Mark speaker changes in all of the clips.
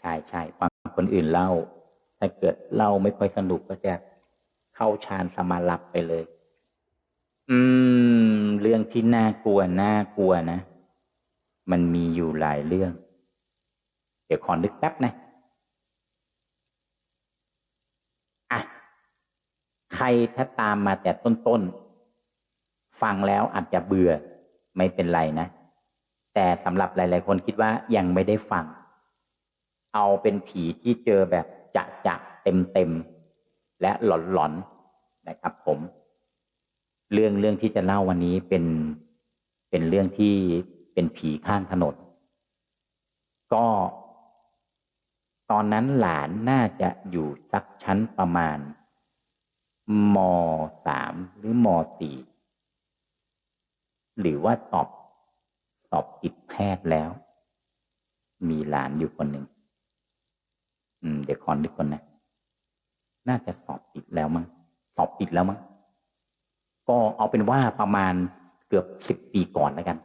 Speaker 1: ใช่ใช่ฟังคนอื่นเล่า ถ้าเกิดเล่าไม่ค่อยสนุกก็จะเข้าฌานสมาลับไปเลย อืม เรื่องที่น่ากลัวน่ากลัวนะ มันมีอยู่หลายเรื่อง เดี๋ยวขอนึกแป๊บนะอะใครถ้าตามมาแต่ต้นๆฟังแล้วอาจจะเบื่อไม่เป็นไรนะ แต่สำหรับหลาย ๆ คนคิดว่ายังไม่ได้ฟัง เอาเป็นผีที่เจอแบบจะจะเต็มเต็มและหลอนหลอนนะครับ ผม เรื่องเรื่องที่จะเล่าวันนี้เป็นเป็นเรื่องที่เป็นผีข้างถนนก็ ตอนนั้นหลานน่าจะอยู่สักชั้นประมาณมสามหรือมสี่หรือว่าสอบสอบติดแพทย์แล้ว มีหลานอยู่คนหนึ่ง อืมเดี๋ยวคอนนึกก่อนนะ น่าจะสอบติดแล้วมั้งสอบติดแล้วมั้งก็เอาเป็นว่าประมาณเกือบสิบปีก่อนแล้วกัน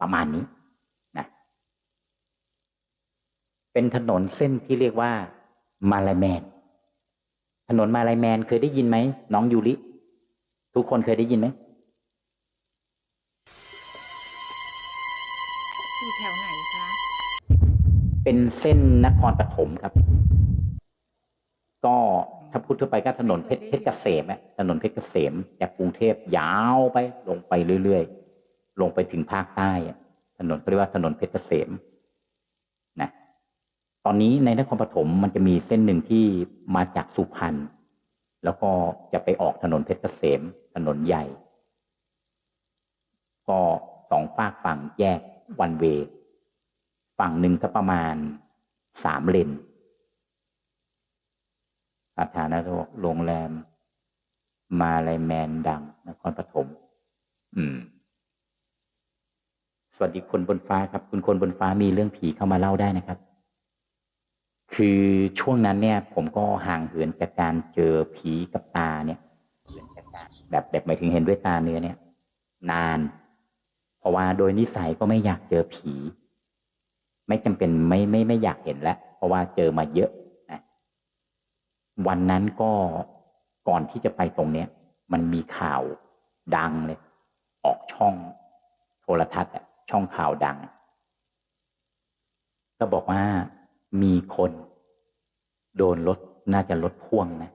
Speaker 1: ประมาณนี้นะเป็นถนนเส้นที่เรียกว่า มาลายแมน ถนนมาลายแมนเคยได้ยินไหมน้องยูริทุกคนเคยได้ยินไหม เป็นเส้นนครปฐมครับ ก็ถ้าพูดทั่วไปก็ถนนเพชรเพชรเกษมอะถนนเพชรเกษมจากกรุงเทพยาวไปลงไปเรื่อยๆ ลงไปถึงภาคใต้อะถนนเขาเรียกว่าถนนเพชรเกษมนะตอนนี้ในนครปฐมมันจะมีเส้นหนึ่งที่มาจากสุพรรณแล้วก็จะไปออกถนนเพชรเกษมถนนใหญ่ ก็สองฝากฝั่งแยกวันเว ฝั่งหนึ่งก็ประมาณสามเลนสถานะโรงแรม มาลายแมนดังนครปฐมอืม สวัสดีคนบนฟ้าครับ คุณคนบนฟ้ามีเรื่องผีเข้ามาเล่าได้นะครับ คือช่วงนั้นเนี่ย ผมก็ห่างเหินจากการเจอผีกับตาเนี่ยแบบแบบหมายถึงเห็นด้วยตาเนื้อเนี่ย นาน เพราะว่าโดยนิสัยก็ไม่อยากเจอผี ไม่จำเป็นไม่ไม่ไม่อยากเห็นแล้ว เพราะว่าเจอมาเยอะนะวันนั้นก็ก่อนที่จะไปตรงเนี้ย มันมีข่าวดังเลย ออกช่องโทรทัศน์อะช่องข่าวดัง ก็บอกว่ามีคน โดนรถน่าจะรถพ่วงนะ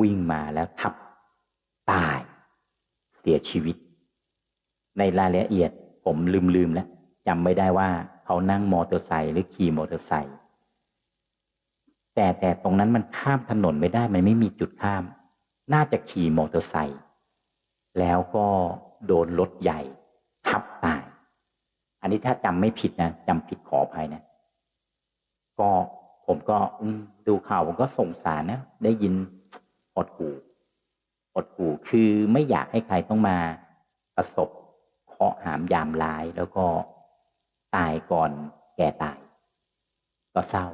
Speaker 1: วิ่งมาแล้วทับตาย เสียชีวิต ในรายละเอียดผมลืมลืมแล้วจำไม่ได้ว่า เขานั่งมอเตอร์ไซค์หรือขี่มอเตอร์ไซค์แต่แต่ตรงนั้นมันข้ามถนนไม่ได้มันไม่มีจุดข้าม น่าจะขี่มอเตอร์ไซค์แล้วก็โดนรถใหญ่ทับตาย อันนี้ถ้าจำไม่ผิดนะจำผิดขออภัยนะ ก็ผมก็ดูข่าวผมก็สงสารนะ ได้ยินอดหูอดหูคือไม่อยากให้ใครต้องมาประสบเคาะห์หามยามร้ายแล้วก็ ตายก่อนแก่ตาย ก็เศร้า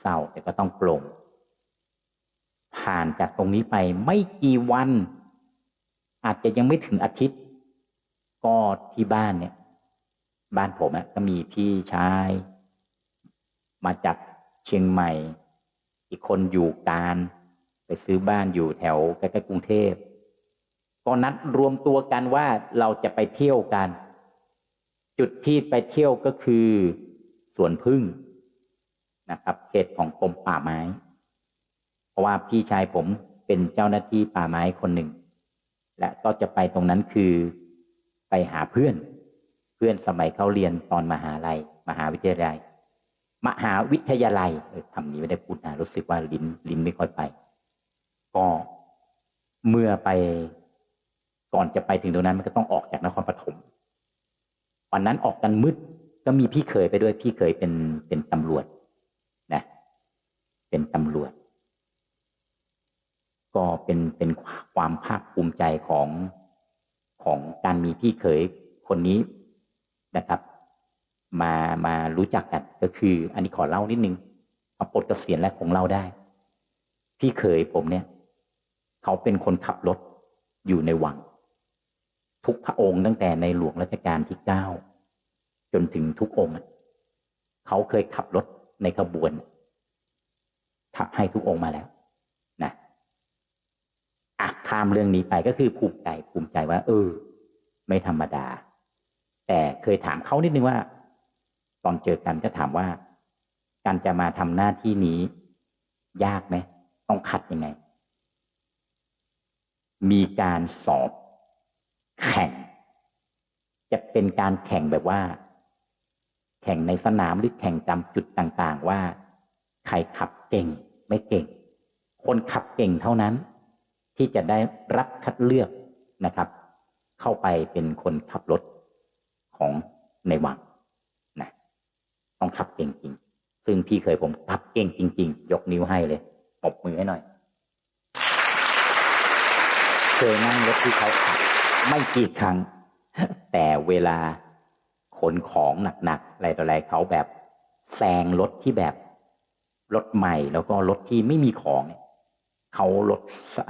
Speaker 1: เศร้าแต่ก็ต้องปลงผ่านจากตรงนี้ไปไม่กี่วัน อาจจะยังไม่ถึงอาทิตย์ ก็ที่บ้านเนี่ย บ้านผมก็มีพี่ชาย มาจากเชียงใหม่ อีกคนอยู่การ ไปซื้อบ้านอยู่แถวใกล้ๆกรุงเทพก็นัดรวมตัวกันว่าเราจะไปเที่ยวกัน จุดที่ไปเที่ยวก็คือสวนพึ่งนะครับ เขตของกรมป่าไม้ เพราะว่าพี่ชายผมเป็นเจ้าหน้าที่ป่าไม้คนหนึ่ง และก็จะไปตรงนั้นคือไปหาเพื่อน เพื่อนสมัยเขาเรียนตอนมหาลัย มหาวิทยาลัย มหาวิทยาลัยเออคำนี้ไม่ได้พูดนะรู้สึกว่าลิ้นลิ้นไม่ค่อยไป ก็เมื่อไปก่อนจะไปถึงตรงนั้นมันก็ต้องออกจากนครปฐม วันนั้นออกกันมืดก็มีพี่เคยไปด้วยพี่เคยเป็นเป็นตำรวจนะเป็นตำรวจ ก็เป็นเป็นความภาคภูมิใจของของการมีพี่เคยคนนี้นะครับ มามารู้จักกันก็คือ อันนี้ขอเล่านิดนึงมาปลดเกษียณและคงเล่าได้ พี่เคยผมเนี่ย เขาเป็นคนขับรถอยู่ในวัง ทุกพระองค์ตั้งแต่ในหลวงรัชกาลที่เก้าจนถึงทุกองค์เขาเคยขับรถในขบวนทับให้ทุกองค์มาแล้วนะอะข้ามเรื่องนี้ไปก็คือภูมิใจภูมิใจว่า เออ ไม่ธรรมดา แต่เคยถามเขานิดนึงว่า ตอนเจอกันก็ถามว่า การจะมาทำหน้าที่นี้ ยากไหมต้องคัดยังไง มีการสอบ แข่ง จะเป็นการแข่งแบบว่า แข่งในสนามหรือแข่งตามจุดต่างๆว่า ใครขับเก่งไม่เก่ง คนขับเก่งเท่านั้น ที่จะได้รับคัดเลือกนะครับ เข้าไปเป็นคนขับรถของในวังนะต้องขับเก่งจริง ซึ่งพี่เคยผมขับเก่งจริง ๆ ยกนิ้วให้เลยปบมือให้หน่อย เคยนั่งรถที่เขาขับ ไม่กี่ครั้ง แต่เวลาขนของหนักๆอะไรต่ออะไรเขาแบบแซงรถที่แบบรถใหม่แล้วก็รถที่ไม่มีของเนี่ยเขารถ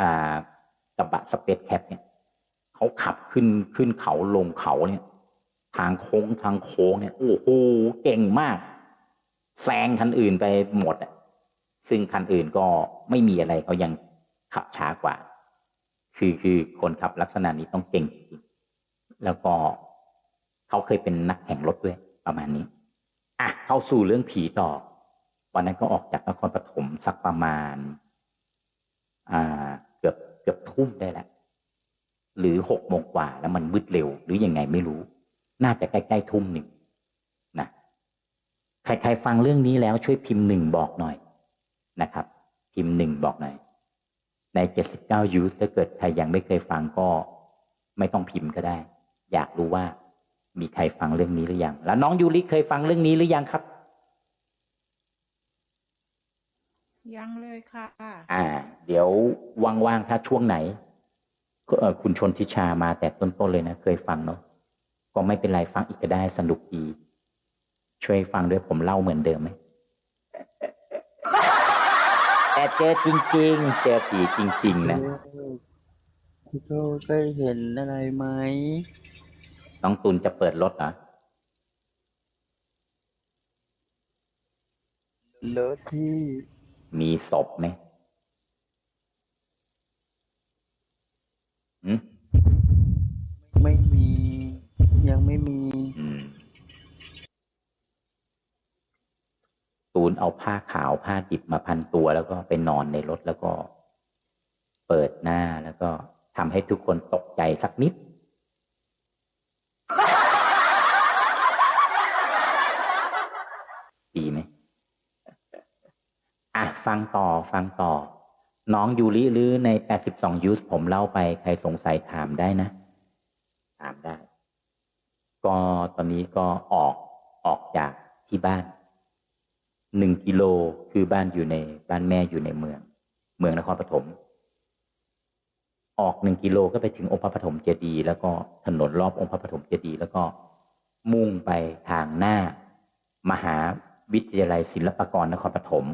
Speaker 1: อ่ากระบะสเปซแคปเนี่ยเขาขับขึ้นขึ้นเขาลงเขาเนี่ย ทางโค้งทางโค้งเนี่ยโอ้โหเก่งมากแซงคันอื่นไปหมดอะซึ่งคันอื่นก็ไม่มีอะไรเขายังขับช้ากว่า คือคือคนขับลักษณะนี้ต้องเก่งจริงแล้วก็เขาเคยเป็นนักแข่งรถด้วยประมาณนี้อะเข้าสู่เรื่องผีต่อวันนั้นก็ออกจากนครปฐมสักประมาณ อ่า เกือบเกือบทุ่มได้แล้วหรือหกโมงกว่าแล้วมันมืดเร็ว หรือยังไงไม่รู้ น่าจะใกล้ๆทุ่มหนึ่งนะใครๆฟังเรื่องนี้แล้วช่วยพิมพ์หนึ่งบอกหน่อยนะครับ พิมพ์หนึ่งบอกหน่อย ในเจ็ดสิบเก้ายูสถ้าเกิดใครยังไม่เคยฟังก็ไม่ต้องพิมพ์ก็ได้ อยากรู้ว่ามีใครฟังเรื่องนี้หรือยัง แล้วน้องยูริเคยฟังเรื่องนี้หรือยังครับ
Speaker 2: ยังเลยค่ะ
Speaker 1: อ่า เดี๋ยวว่างๆถ้าช่วงไหนก็เอ่อคุณชนทิชามาแต่ต้นๆเลยนะ เคยฟังเนาะก็ไม่เป็นไรฟังอีกก็ได้สนุกดีช่วยฟังด้วยผมเล่าเหมือนเดิมไหม แต่เจอจริง ๆ เจอผีจริง ๆ นะ
Speaker 3: พี่โจเคยเห็นอะไรไหม
Speaker 1: น้องตุลจะเปิดรถเหรอ
Speaker 3: รถที่
Speaker 1: มีศพไหมอืม
Speaker 3: ไม่มี ยังไม่มี
Speaker 1: อืม ตูน เอาผ้าขาวผ้าดิบมาพันตัว แล้วก็ไปนอนในรถแล้วก็ เปิดหน้าแล้วก็ทำให้ทุกคนตกใจสักนิด ดีไหมอะฟังต่อฟังต่อ น้องยูริหรือใน 82 ยูสผมเล่าไปใครสงสัยถามได้นะ ถามได้ ก็ตอนนี้ก็ออกออกจากที่บ้าน หนึ่งกิโลคือบ้านอยู่ในบ้านแม่อยู่ในเมือง เมืองนครปฐมออกหนึ่งกิโลก็ไปถึงองค์พระปฐมเจดีย์แล้วก็ถนนรอบองค์พระปฐมเจดีย์แล้วก็มุ่งไปทางหน้า มหาวิทยาลัยศิลปากรนครปฐม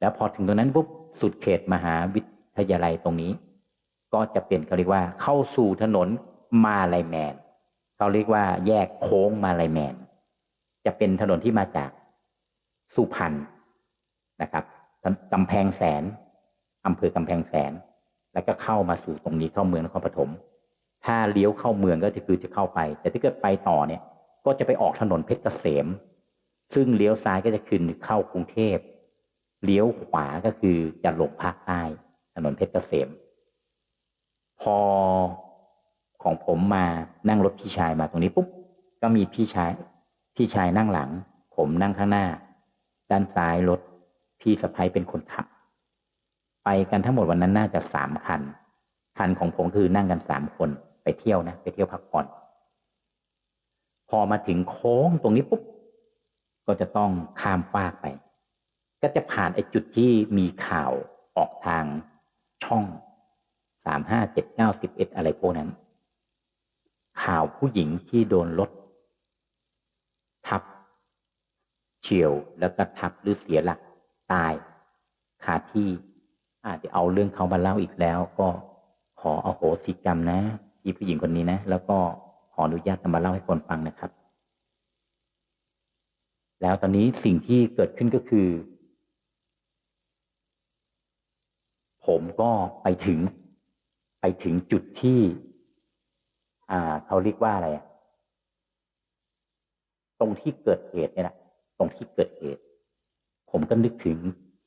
Speaker 1: แล้วพอถึงตรงนั้นปุ๊บสุดเขตมหาวิทยาลัยตรงนี้ ก็จะเป็นเขาเรียกว่าเข้าสู่ถนนมาลายแมนเขาเรียกว่าแยกโค้งมาลายแมน จะเป็นถนนที่มาจาก สุพรรณนะครับกำแพงแสนอำเภอกำแพงแสน แล้วก็เข้ามาสู่ตรงนี้เข้าเมืองนครปฐมถ้าเลี้ยวเข้าเมืองก็คือจะเข้าไป แต่ถ้าเกิดไปต่อเนี่ย ก็จะไปออกถนนเพชรเกษม ซึ่งเลี้ยวซ้ายก็จะคืนเข้ากรุงเทพเลี้ยวขวาก็คือจะลงภาคใต้ถนนเพชรเกษม พอของผมมานั่งรถพี่ชายมาตรงนี้ปุ๊บก็มีพี่ชาย พี่ชายนั่งหลัง ผมนั่งข้างหน้า ด้านซ้ายรถพี่สะพ้ยเป็นคนขับ ไปกันทั้งหมดวันนั้นน่าจะสามคัน คันของผมคือนั่งกันสามคนไปเที่ยวนะ ไปเที่ยวพักผ่อน พอมาถึงโค้งตรงนี้ปุ๊บ ก็จะต้องข้ามฟากไป ก็จะผ่านไอ้จุดที่มีข่าวออกทางช่องสามห้าเจ็ดเก้าสิบเอ็ดอะไรพวกนั้น ข่าวผู้หญิงที่โดนรถทับ เฉียวแล้วก็ทับหรือเสียหลักตายคาที่อาจจะเอาเรื่องเขามาเล่าอีกแล้ว ก็ขอเอาโหสิกรรมนะที่ผู้หญิงคนนี้นะ แล้วก็ขออนุญาตนำมาเล่าให้คนฟังนะครับ แล้วตอนนี้สิ่งที่เกิดขึ้นก็คือ ผมก็ไปถึง ไปถึงจุดที่ อ่าเขาเรียกว่าอะไรตรงที่เกิดเหตุเนี่ยนะ ตรงที่เกิดเหตุ ผมก็นึกถึง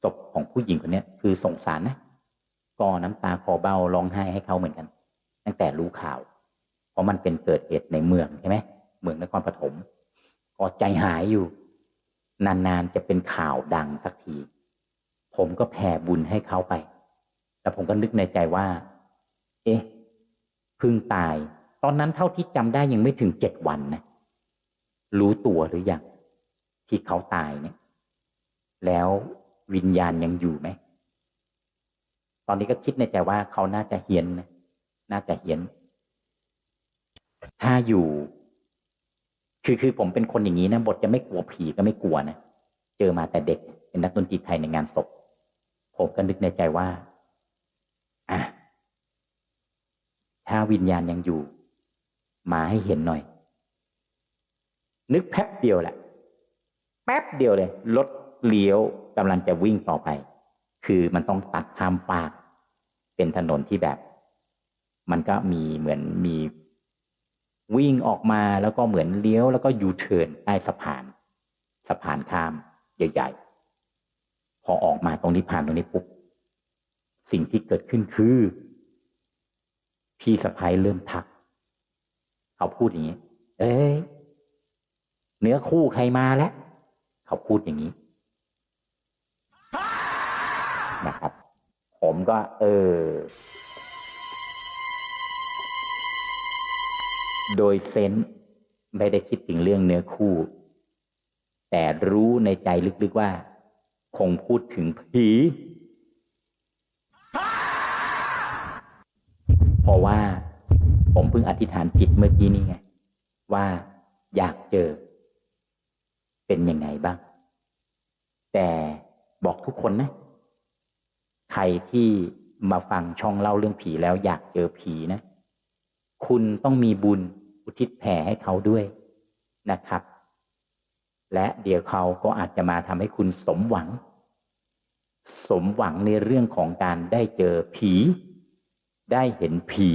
Speaker 1: ศพของผู้หญิงคนนี้คือสงสารนะก็น้ำตาคอเบ้าร้องไห้ให้เขาเหมือนกัน ตั้งแต่รู้ข่าว เพราะมันเป็นเกิดเหตุในเมืองใช่ไหมเมืองนครปฐมก็ใจหายอยู่ นานๆจะเป็นข่าวดังสักที ผมก็แผ่บุญให้เขาไป แล้วผมก็นึกในใจว่า เอ๊ะเพึ่งตาย ตอนนั้นเท่าที่จำได้ยังไม่ถึงเจ็ดวันนะรู้ตัวหรือยัง ที่เขาตายเนี่ย แล้ววิญญาณยังอยู่ไหม ตอนนี้ก็คิดในใจว่าเขาน่าจะเฮียนนะน่าจะเฮียน ถ้าอยู่ คือคือผมเป็นคนอย่างนี้นะบทจะไม่กลัวผีก็ไม่กลัวนะเจอมาแต่เด็ก เป็นนักดนตรีไทยในงานศพผมก็นึกในใจว่า อะ ถ้าวิญญาณยังอยู่ มาให้เห็นหน่อย นึกแป๊บเดียวแหละ แป๊บเดียวเลย รถเลี้ยวกำลังจะวิ่งต่อไป คือมันต้องตัดข้ามฟาก เป็นถนนที่แบบ มันก็มีเหมือนมีวิ่งออกมาแล้วก็เหมือนเลี้ยว แล้วก็ยูเทิร์นใต้สะพาน สะพานข้ามใหญ่ๆ พอออกมาตรงนี้ผ่านตรงนี้ปุ๊บสิ่งที่เกิดขึ้นคือ พี่สะพ้ยเริ่มทัก เขาพูดอย่างนี้ เอ้ยเนื้อคู่ใครมาแล้ว พูดอย่างนี้นะครับ ผมก็ เออ โดยเซนส์ไม่ได้คิดถึงเรื่องเนื้อคู่ แต่รู้ในใจลึกๆว่า คงพูดถึงผี เพราะว่าผมเพิ่งอธิษฐานจิตเมื่อกี้นี่ไง ว่าอยากเจอ เป็นยังไงบ้าง แต่บอกทุกคนนะ ใครที่มาฟังช่องเล่าเรื่องผีแล้วอยากเจอผีนะ คุณต้องมีบุญอุทิศแผ่ให้เขาด้วยนะครับ และเดี๋ยวเขาก็อาจจะมาทำให้คุณสมหวัง สมหวังในเรื่องของการได้เจอผี ได้เห็นผี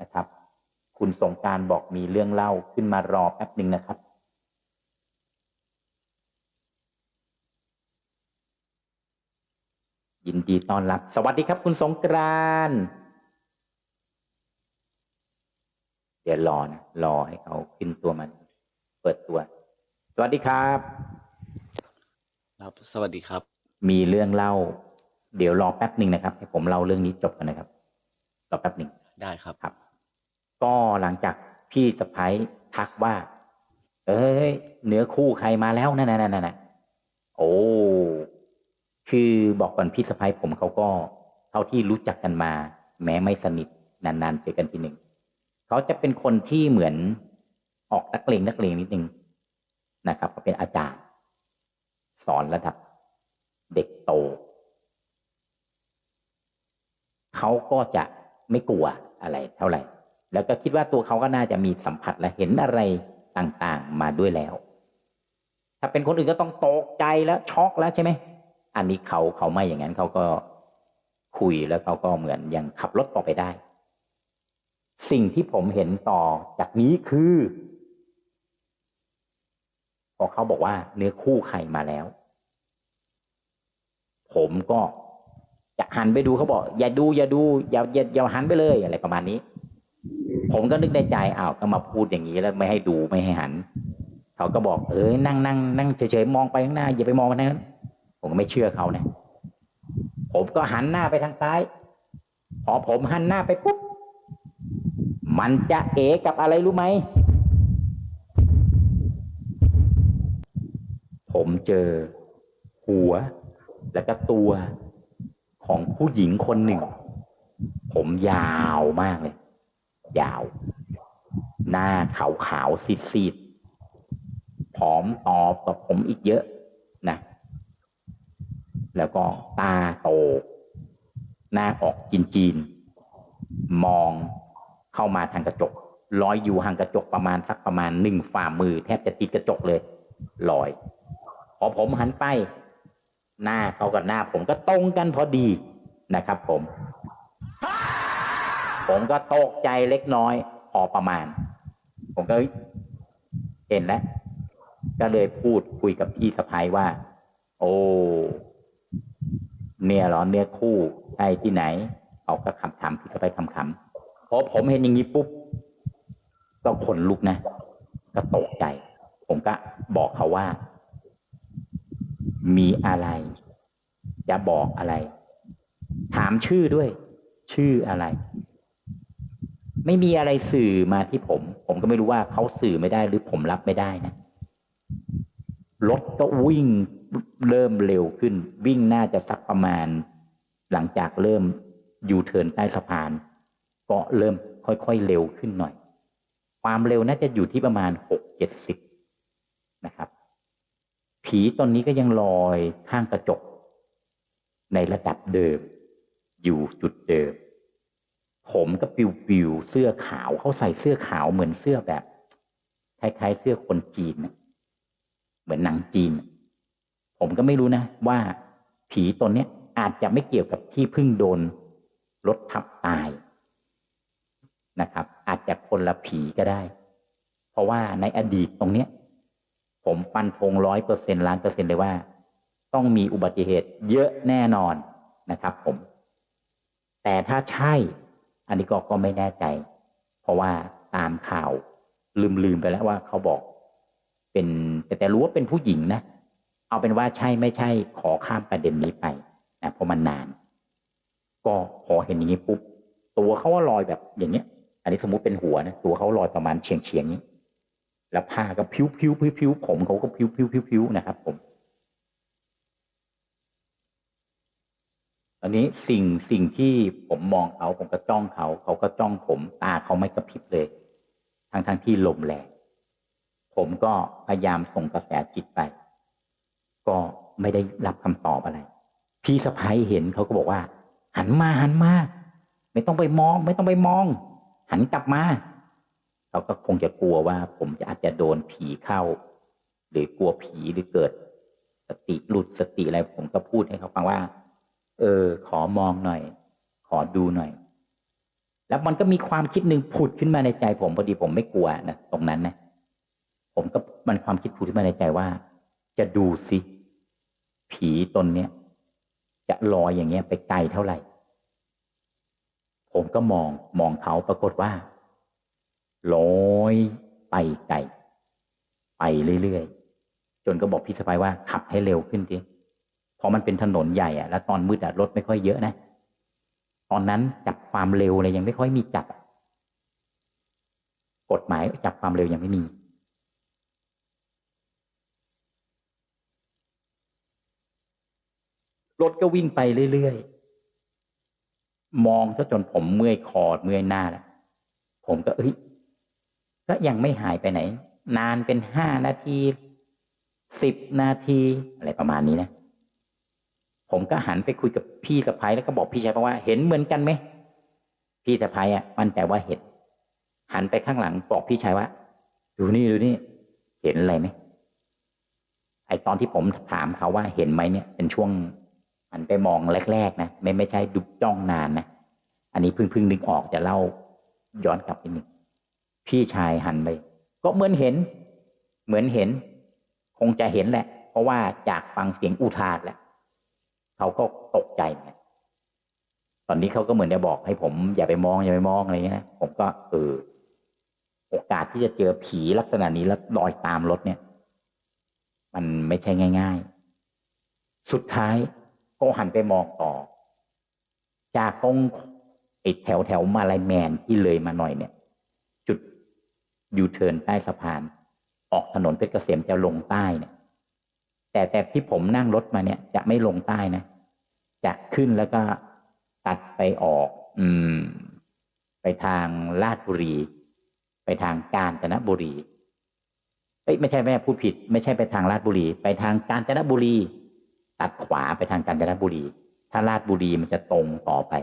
Speaker 1: นะครับ คุณสงการบอกมีเรื่องเล่าขึ้นมารอแป๊บหนึ่งนะครับ ยิน ดีต้อนรับ สวัสดีครับคุณสงกรานต์เดี๋ยวรอนะรอให้เขาขึ้นตัวมัน เปิดตัว สวัสดีครับ
Speaker 4: ครับ สวัสดีครับ
Speaker 1: มีเรื่องเล่า เดี๋ยวรอแป๊บหนึ่งนะครับ ให้ผมเล่าเรื่องนี้จบกันนะครับ รอแป๊บหนึ่ง
Speaker 4: ได้ครับ
Speaker 1: ครับ ก็หลังจากพี่สะพ้ยทักว่า เอ้ยเนื้อคู่ใครมาแล้วนั่นนั่นนั่นนะโอ้ คือบอกก่อนพี่สะพ้ยผมเขาก็เท่าที่รู้จักกันมา แม้ไม่สนิทนานๆเจอกันทีหนึ่งเขาจะเป็นคนที่เหมือนออกนักเลงนักเลงนิดนึงนะครับเขาเป็นอาจารย์ สอนระดับเด็กโต เขาก็จะไม่กลัวอะไรเท่าไหร่ แล้วก็คิดว่าตัวเขาก็น่าจะมีสัมผัสและเห็นอะไรต่างๆมาด้วยแล้ว ถ้าเป็นคนอื่นก็ต้องตกใจแล้วช็อกแล้วใช่ไหม อันนี้เขาเขาไม่อย่างนั้นเขาก็คุยแล้วเขาก็เหมือนยังขับรถต่อไปได้ สิ่งที่ผมเห็นต่อจากนี้คือ พอเขาบอกว่าเนื้อคู่ใครมาแล้ว ผมก็จะหันไปดูเขาบอก อย่าดูอย่าดูอย่าอย่าอย่าหันไปเลยอะไรประมาณนี้ ผมก็นึกในใจอ้าวก็มาพูดอย่างนี้แล้วไม่ให้ดูไม่ให้หัน เขาก็บอก เออนั่งนั่งนั่งเฉยๆมองไปข้างหน้าอย่าไปมองไปทางนั้น ผมก็ไม่เชื่อเขานะผมก็หันหน้าไปทางซ้าย พอผมหันหน้าไปปุ๊บ มันจะเอกับอะไรรู้ไหม ผมเจอหัว แล้วก็ตัวของผู้หญิงคนหนึ่ง ผมยาวมากเลย ยาว หน้าขาวขาวๆซีดๆผอมตอบกับผมอีกเยอะ แล้วก็ตาโต หน้าออกจีนจีน มองเข้ามาทางกระจกลอยอยู่ห่างกระจกประมาณสักประมาณหนึ่งฝ่ามือ แทบจะติดกระจกเลยลอย พอผมหันไป หน้าเขากับหน้า ผมก็ตรงกันพอดีนะครับ ผม ผมก็ตกใจเล็กน้อยพอประมาณ ผมก็เห็นแล้ว ก็เลยพูดคุยกับพี่สะพ้ายว่า โอ้ เนี่ยหรอเนี่ยคู่ไอ้ที่ไหนเขาก็คำถามพี่สะพ้ายคำคำๆพอผมเห็นอย่างนี้ปุ๊บก็ขนลุกนะ ก็ตกใจ ผมก็บอกเขาว่า มีอะไร จะบอกอะไร ถามชื่อด้วย ชื่ออะไร ไม่มีอะไรสื่อมาที่ผม ผมก็ไม่รู้ว่าเขาสื่อไม่ได้หรือผมรับไม่ได้นะรถก็วิ่ง เริ่มเร็วขึ้น วิ่งน่าจะสักประมาณ หลังจากเริ่มยูเทิร์นใต้สะพาน ก็เริ่มค่อยๆเร็วขึ้นหน่อย ความเร็วน่าจะอยู่ที่ประมาณหกเจ็ดสิบนะครับ ผีตอนนี้ก็ยังลอยข้างกระจก ในระดับเดิม อยู่จุดเดิม ผมก็ปิวปิวเสื้อขาวเขาใส่เสื้อขาวเหมือนเสื้อแบบคล้ายๆเสื้อคนจีน เหมือนหนังจีน ผมก็ไม่รู้นะ ว่าผีตนเนี้ยอาจจะไม่เกี่ยวกับที่พิ่งโดนรถทับตายนะครับ อาจจะคนละผีก็ได้ เพราะว่าในอดีตตรงเนี้ย ผมฟันธงร้อยเปอร์เซ็นล้านเปอร์เซ็นเลยว่า ต้องมีอุบัติเหตุเยอะแน่นอนนะครับผม แต่ถ้าใช่ อันนี้ก็ก็ไม่แน่ใจ เพราะว่าตามข่าวลืมลืมไปแล้วว่าเขาบอก เป็นแต่แต่รู้ว่าเป็นผู้หญิงนะ เอาเป็นว่าใช่ไม่ใช่ขอข้ามประเด็นนี้ไปนะเพราะมันนาน ก็พอเห็นอย่างนี้ปุ๊บตัวเขาว่าลอยแบบอย่างเงี้ย อันนี้สมมุติเป็นหัวนะตัวเขาลอยประมาณเฉียงเฉียงนี้ แล้วผ้าก็พิ้วพิ้วพิ้วพิ้วผมเขาก็พิ้วพิ้วพิ้วพิ้วนะครับ ผมอันนี้สิ่งสิ่งที่ผมมองเขาผมก็จ้องเขาเขาก็จ้องผม ตาเขาไม่กระพริบเลย ทั้งทั้งที่ลมแรงผมก็พยายามส่งกระแสจิตไป ก็ไม่ได้รับคำตอบอะไร พี่สะพ้ยเห็นเขาก็บอกว่า หันมาหันมา ไม่ต้องไปมอง ไม่ต้องไปมอง หันกลับมาเขาก็คงจะกลัวว่า ผมจะอาจจะโดนผีเข้า หรือกลัวผีหรือเกิด สติหลุดสติอะไรผมก็พูดให้เขาฟังว่า เออ ขอมองหน่อย ขอดูหน่อย แล้วมันก็มีความคิดหนึ่งผุดขึ้นมาในใจ ผมพอดีผมไม่กลัวนะตรงนั้นนะผมก็มันความคิดผุดขึ้นมาในใจว่า จะดูสิ ผีตนเนี้ยจะลอยอย่างเงี้ยไปไกลเท่าไหร่ ผมก็มองมองเขาปรากฏว่าลอยไปไกลไปเรื่อยๆจนก็บอกพี่สะพายว่าขับให้เร็วขึ้นทีเพราะมันเป็นถนนใหญ่อะแล้วตอนมืดอะรถไม่ค่อยเยอะนะตอนนั้นจับความเร็วอะไรยังไม่ค่อยมีจับกฎหมายจับความเร็วยังไม่มี รถก็วิ่งไปเรื่อยๆ มองซะจนผมเมื่อยคอเมื่อยหน้าแล้วผมก็เอ้ยก็ยังไม่หายไปไหน นานเป็นห้านาทีสิบนาทีอะไรประมาณนี้นะ ผมก็หันไปคุยกับพี่สะพ้ายแล้วก็บอกพี่ชายว่า เห็นเหมือนกันไหมพี่สะพ้ายอะมั่นใจว่าเห็น หันไปข้างหลังบอกพี่ชายว่าดูนี่ดูนี่เห็นอะไรไหมไอตอนที่ผมถามเขาว่าเห็นไหมเนี่ยเป็นช่วง หันไปมองแรก ๆ นะ ไม่ไม่ใช่ดุจ้องนานนะ อันนี้พิ่งพิ่งนึกออกจะเล่าย้อนกลับไปหนึ่งพี่ชายหันไป ก็เหมือนเห็น เหมือนเห็น คงจะเห็นแหละ เพราะว่าจากฟังเสียงอุทานแหละเขาก็ตกใจเหมือนตอนนี้เขาก็เหมือนจะบอกให้ผม อย่าไปมองอย่าไปมองอะไรเงี้ยนะผมก็เออโอกาสที่จะเจอผีลักษณะนี้แล้วลอยตามรถเนี่ย มันไม่ใช่ง่าย ๆ สุดท้าย ก็หันไปมองต่อ จากตรงไอ้แถวแถวมาลายแมนที่เลยมาหน่อยเนี่ย จุดยูเทิร์นใต้สะพาน ออกถนนเพชรเกษมจะลงใต้เนี่ย แต่แต่ที่ผมนั่งรถมาเนี่ย จะไม่ลงใต้นะ จะขึ้นแล้วก็ตัดไปออก อืม ไปทางลาดบุรี ไปทางกาญจนบุรีเอ้ยไม่ใช่แม่พูดผิด ไม่ใช่ไปทางลาดบุรี ไปทางกาญจนบุรี ตัดขวาไปทางกาญจนบุรี ถ้าลาดบุรีมันจะตรงต่อไป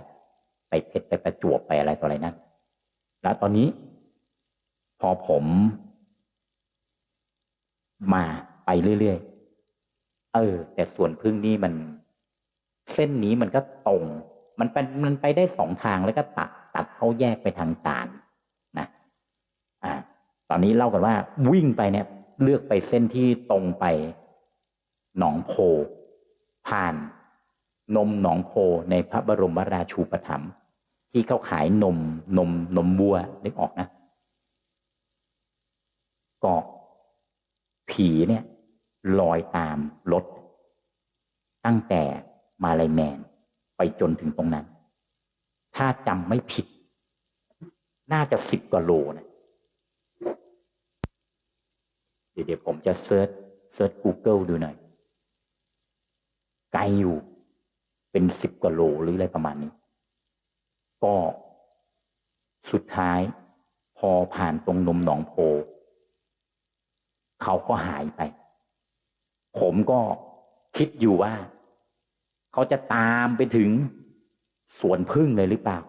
Speaker 1: ไปเพชรไปประจวบไปอะไรต่ออะไรนั้นแล้วตอนนี้ พอผมมาไปเรื่อยเออ แต่ส่วนพึ่งนี่มัน เส้นนี้มันก็ตรง มันเป็นมันไปได้สองทางแล้วก็ตัดตัดเข้าแยกไปทางการนะ อ่า ตอนนี้เล่ากันว่า วิ่งไปเนี่ย เลือกไปเส้นที่ตรงไป หนองโพ ผ่านนมหนองโพในพระบรมราชูปถัมภ์ที่เขาขายนมนมนมวัวนึกออกนะก็ผีเนี่ยลอยตามรถ ตั้งแต่มาลายแมนไปจนถึงตรงนั้น ถ้าจำไม่ผิด น่าจะสิบกว่าโลนะเดี๋ยวเดี๋ยวผมจะเซิร์ชเซิร์ช Google ดูหน่อย ไกลอยู่ เป็นสิบกว่าโลหรืออะไรประมาณนี้ ก็สุดท้ายพอผ่านตรงนมหนองโพ เขาก็หายไป ผมก็คิดอยู่ว่า เขาจะตามไปถึงสวนพึ่งเลยหรือเปล่า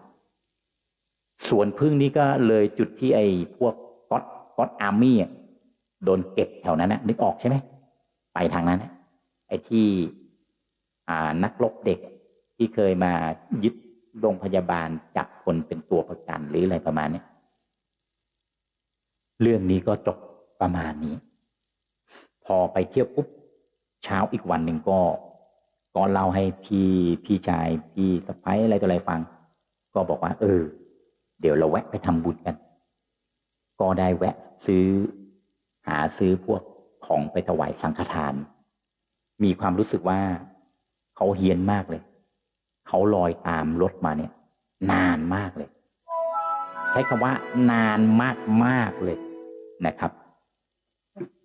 Speaker 1: สวนพึ่งนี่ก็เลยจุดที่ไอ้พวกก๊อตก๊อตอาร์มี่โดนเก็บแถวนั้นนะนึกออกใช่ไหมไปทางนั้นนะไอ้ที่ นักรบเด็กที่เคยมายึดโรงพยาบาลจับคนเป็นตัวประกันหรืออะไรประมาณนี้เรื่องนี้ก็จบประมาณนี้ พอไปเที่ยวปุ๊บเช้าอีกวันหนึ่งก็ก็เล่าให้พี่พี่ชายพี่สะพ้ายอะไรตัวอะไรฟัง ก็บอกว่า เออ เดี๋ยวเราแวะไปทำบุญกัน ก็ได้แวะซื้อ หาซื้อพวกของไปถวายสังฆทาน มีความรู้สึกว่า เขาเฮียนมากเลย เขาลอยตามรถมาเนี่ย นานมากเลย ใช้คำว่านานมากมากเลยนะครับ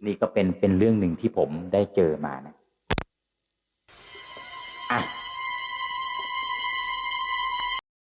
Speaker 1: นี่ก็เป็นเป็นเรื่องหนึ่งที่ผมได้เจอมานะอะ